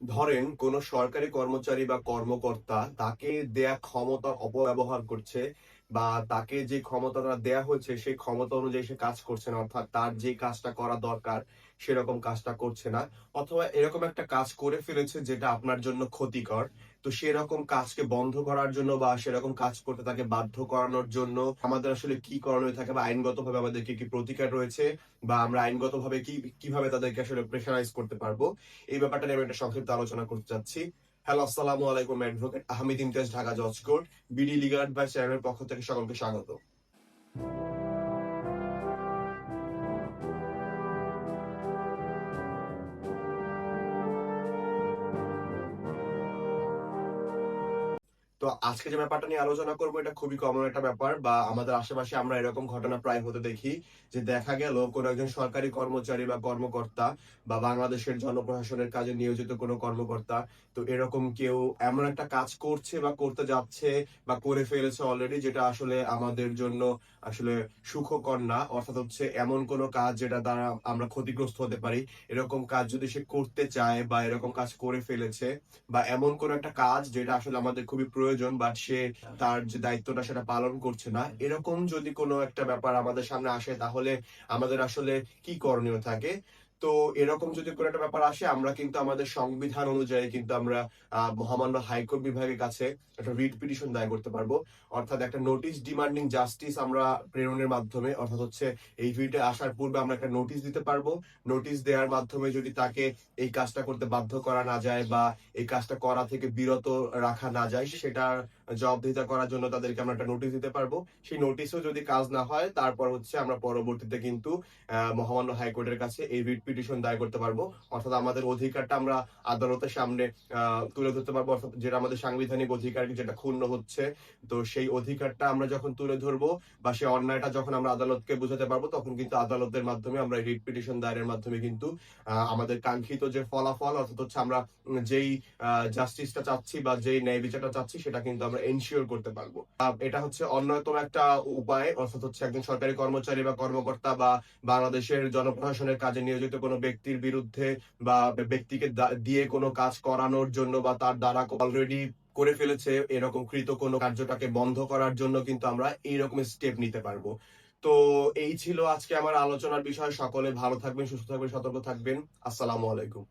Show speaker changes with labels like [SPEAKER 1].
[SPEAKER 1] ধরেন কোন সরকারি কর্মচারী বা কর্মকর্তা তাকে দেয়া ক্ষমতা অপব্যবহার করছে বা তাকে যে ক্ষমতাটা দেয়া হয়েছে, সেই ক্ষমতা অনুযায়ী সে কাজ করছে না, অর্থাৎ তার যে কাজটা করা দরকার, সেরকম কাজটা করছে না, অথবা এরকম একটা কাজ করে ফেলেছে যেটা আপনার জন্য ক্ষতিকর, তো সেরকম কাজকে বন্ধ করার জন্য বা সেরকম কাজ করতে তাকে বাধ্য করানোর জন্য আমাদের আসলে কি করণীয় থাকে বা আইনগতভাবে আমাদেরকে কি প্রতিকার রয়েছে বা আমরা আইনগতভাবে কি, কীভাবে তাদেরকে আসলে প্রেশারাইজ করতে পারব, এই ব্যাপারটা নিয়ে আমি একটা সংক্ষিপ্ত আলোচনা করতে চাচ্ছি। হ্যালো আসসালামু আলাইকুম অ্যাডভোকেট আহমেদ ইমতিয়াজ ঢাকা জজ কোর্ট বিডি লিগাল অ্যাডভাইস চ্যানেলের পক্ষ থেকে সকলকে স্বাগত তো আজকে যে ব্যাপারটা নিয়ে আলোচনা করব, এটা খুবই কমন একটা ব্যাপার বা আমাদের আশেপাশে আমরা এরকম ঘটনা প্রায় হতে দেখি যে দেখা গেল কোনো একজন সরকারি কর্মচারী বা কর্মকর্তা বা বাংলাদেশের জনপ্রশাসনের কাজে নিয়োজিত কোনো কর্মকর্তা, তো এরকম কেউ এমন একটা কাজ করছে বা করতে যাচ্ছে বা করে ফেলেছে অলরেডি যেটা আসলে আমাদের জন্য আসলে সুখকর না। অর্থাৎ হচ্ছে এমন কোনো কাজ যেটা দ্বারা আমরা ক্ষতিগ্রস্ত হতে পারি। এরকম কাজ যদি সে করতে চায় বা এরকম কাজ করে ফেলেছে বা এমন কোন একটা কাজ যেটা আসলে আমাদের খুবই প্রয়োজন বাট সে তার যে দায়িত্বটা সেটা পালন করছে না, এরকম যদি কোনো একটা ব্যাপার আমাদের সামনে আসে, তাহলে আমাদের আসলে কি করণীয় থাকে? তো এরকম যদি কোনো একটা ব্যাপার আসে, আমরা কিন্তু আমাদের সংবিধান অনুযায়ী কিন্তু আমরা মহামান্য হাইকোর্ট বিভাগের কাছে একটা রিট পিটিশন দায়ের করতে পারব। অর্থাৎ একটা নোটিশ ডিমান্ডিং জাস্টিস আমরা প্রেরণের মাধ্যমে, অর্থাৎ হচ্ছে এই ভিটে আসার পূর্বে আমরা একটা নোটিশ দিতে পারব। নোটিশ দেওয়ার মাধ্যমে যদি তাকে এই কাজটা করতে বাধ্য করা না যায় বা এই কাজটা করা থেকে বিরত রাখা না যায়, সেটার জবাবদিহিতা করার জন্য তাদেরকে আমরা একটা নোটিশ দিতে পারব। সেই নোটিশও যদি কাজ না হয়, তারপর হচ্ছে আমরা পরবর্তীতে কিন্তু মহামান্য হাইকোর্টের কাছে এই রিট পিটিশন দায়ের করতে পারব। অর্থাৎ আমাদের অধিকারটা আমরা আদালতের সামনে তুলে ধরতে পারব। অর্থাৎ যেটা আমাদের সাংবিধানিক অধিকার, যেটা ক্ষুণ্ণ হচ্ছে, তো সেই অধিকারটা আমরা যখন তুলে ধরবো বা সেই অন্যায়টা যখন আমরা আদালতকে বোঝাতে পারব, তখন কিন্তু আদালতের মাধ্যমে আমরা রিট পিটিশন দায়েরের মাধ্যমে কিন্তু আমাদের কাঙ্ক্ষিত যে ফলাফল, অর্থাৎ হচ্ছে আমরা যেই জাস্টিসটা চাচ্ছি বা যেই ন্যায় বিচারটা চাচ্ছি, সেটা কিন্তু আমরা এনশিওর করতে পারব। এটা হচ্ছে অন্যতম একটা উপায়, অর্থাৎ হচ্ছে একজন সরকারি কর্মচারী বা কর্মকর্তা বা বাংলাদেশের জনপ্রশাসনের কাজে নিয়োজিত কোনো ব্যক্তির বিরুদ্ধে বা ব্যক্তিকে দিয়ে কোনো কাজ করানোর জন্য বা তার দ্বারা অলরেডি করে ফেলেছে এরকম কৃত কোনো কার্যটাকে বন্ধ করার জন্য কিন্তু আমরা এইরকম স্টেপ নিতে পারব। তো এই ছিল আজকে আমার আলোচনার বিষয়। সকলে ভালো থাকবেন, সুস্থ থাকবেন, সতর্ক থাকবেন। আসসালামু আলাইকুম।